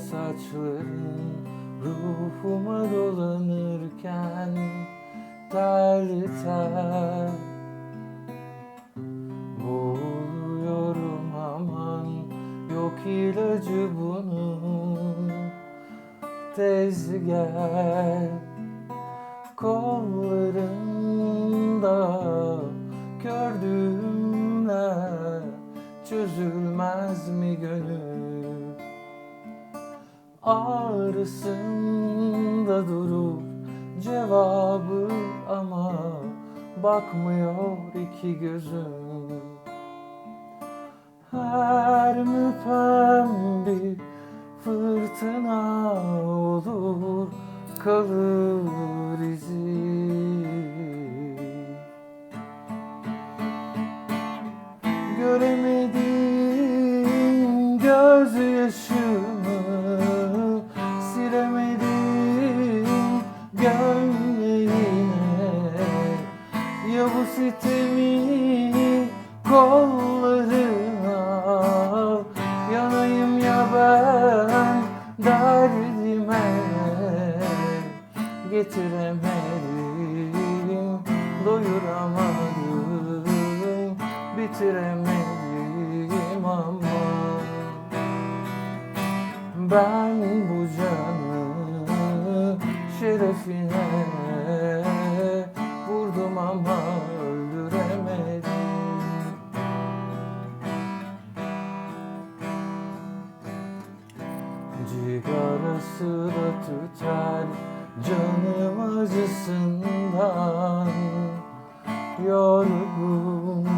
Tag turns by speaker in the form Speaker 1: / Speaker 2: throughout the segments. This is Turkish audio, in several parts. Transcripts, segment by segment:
Speaker 1: saçların ruhuma dolanırken Terli ter Boğuluyorum. Aman yok ilacı bunun. Tez gel kollarında Gördüğümler çözülmez mi gönül Ağrısında durur cevabı ama Bakmıyor iki gözüm Her müpem bir fırtına olur Kalır izi derdime Getiremedim, doyuramadım Bitiremedim ama Ben bu canı şerefine Vurdum ama Cigarası da tüter canım acısından. Yorgun.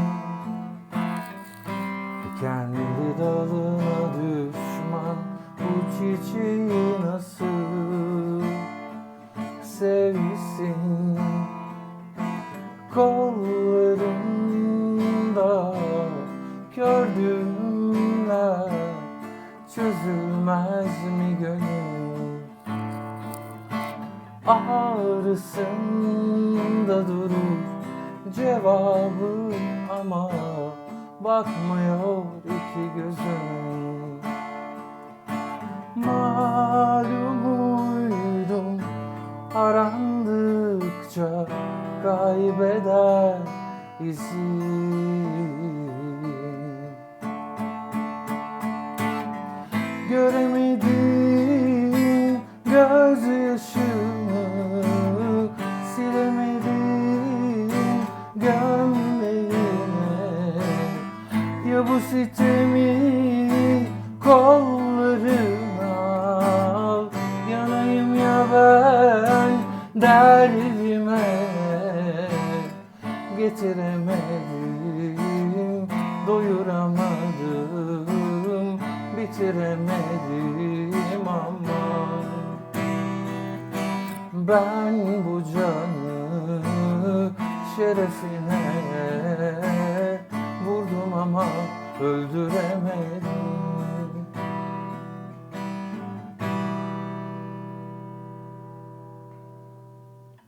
Speaker 1: Kendi dalına düşman bu çiçeği nasıl sevsin? Kollarında gördüğümler çözülmez mi gönül? Ağrısında durur cevabı ama Bakmıyor iki gözüm Malum uydum Arandıkça kaybeder izin bu sitemi kollarına al. Yanayım ya ben derdime Getiremedim, doyuramadım Bitiremedim ama Ben bu canı şerefine öldüremedim